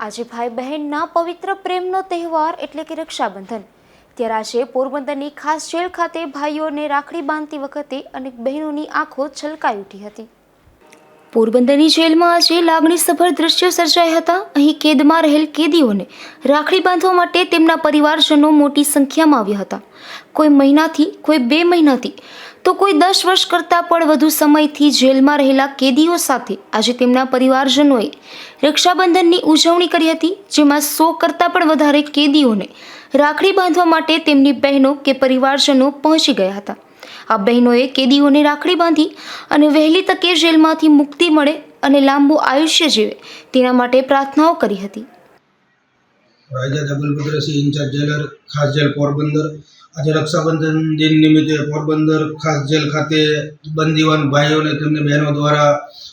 આજે ભાઈ બહેનના પવિત્ર પ્રેમનો તહેવાર એટલે કે રક્ષાબંધન. ત્યારે આજે પોરબંદરની ખાસ જેલ ખાતે ભાઈઓને રાખડી બાંધતી વખતે અનેક બહેનોની આંખો છલકાઈ ઉઠી હતી. પોરબંદરની જેલમાં આજે લાગણીસભર દ્રશ્યો સર્જાયા હતા. અહીં કેદમાં રહેલ કેદીઓને રાખડી બાંધવા માટે તેમના પરિવારજનો મોટી સંખ્યામાં આવ્યા હતા. કોઈ મહિનાથી, કોઈ બે મહિનાથી, તો કોઈ દસ વર્ષ કરતાં પણ વધુ સમયથી જેલમાં રહેલા કેદીઓ સાથે આજે તેમના પરિવારજનોએ રક્ષાબંધનની ઉજવણી કરી હતી, જેમાં સો કરતાં પણ વધારે કેદીઓને રાખડી બાંધવા માટે તેમની બહેનો કે પરિવારજનો પહોંચી ગયા હતા. આ બહેનોએ કેદીઓને રાખડી બાંધી અને વહેલી તકે જેલમાંથી મુક્તિ મળે અને લાંબુ આયુષ્ય જીવે તેના માટે પ્રાર્થનાઓ કરી હતી. રાજા જબલભદ્રસિંહ ઇન્ચાર્જ જેલર, ખાસ જેલ પોરબંદર. આજે રક્ષાબંધન દિન નિમિત્તે પોરબંદર ખાસ જેલ ખાતે બંદીવાન ભાઈઓને તેમની બહેનો દ્વારા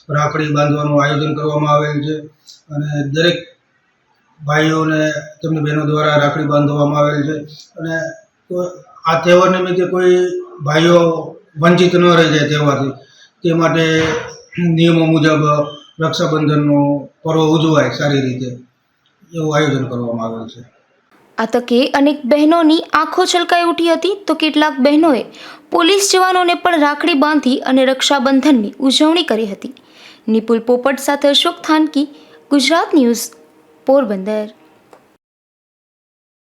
રાખડી બાંધવાનું આયોજન કરવામાં આવેલ છે. અને દરેક ભાઈઓને તેમની બહેનો દ્વારા રાખડી બાંધવામાં આવેલ છે. અને આ તહેવાર નિમિત્તે કોઈ ભાઈઓ વંચિત ન રહી જાય તહેવારથી. તે માટે નિયમો મુજબ રક્ષાબંધનનો પર્વ ઉજવાય સારી રીતે. એવું આયોજન કરવામાં આવેલ છે. આ તકે અનેક બહેનોની આંખો છલકાઈ ઉઠી હતી તો કેટલાક બહેનોએ પોલીસ જવાનોને પણ રાખડી બાંધી અને રક્ષાબંધનની ઉજવણી કરી હતી. નિપુલ પોપટ સાથે અશોક થાનકી, ગુજરાત ન્યૂઝ, પોરબંદર.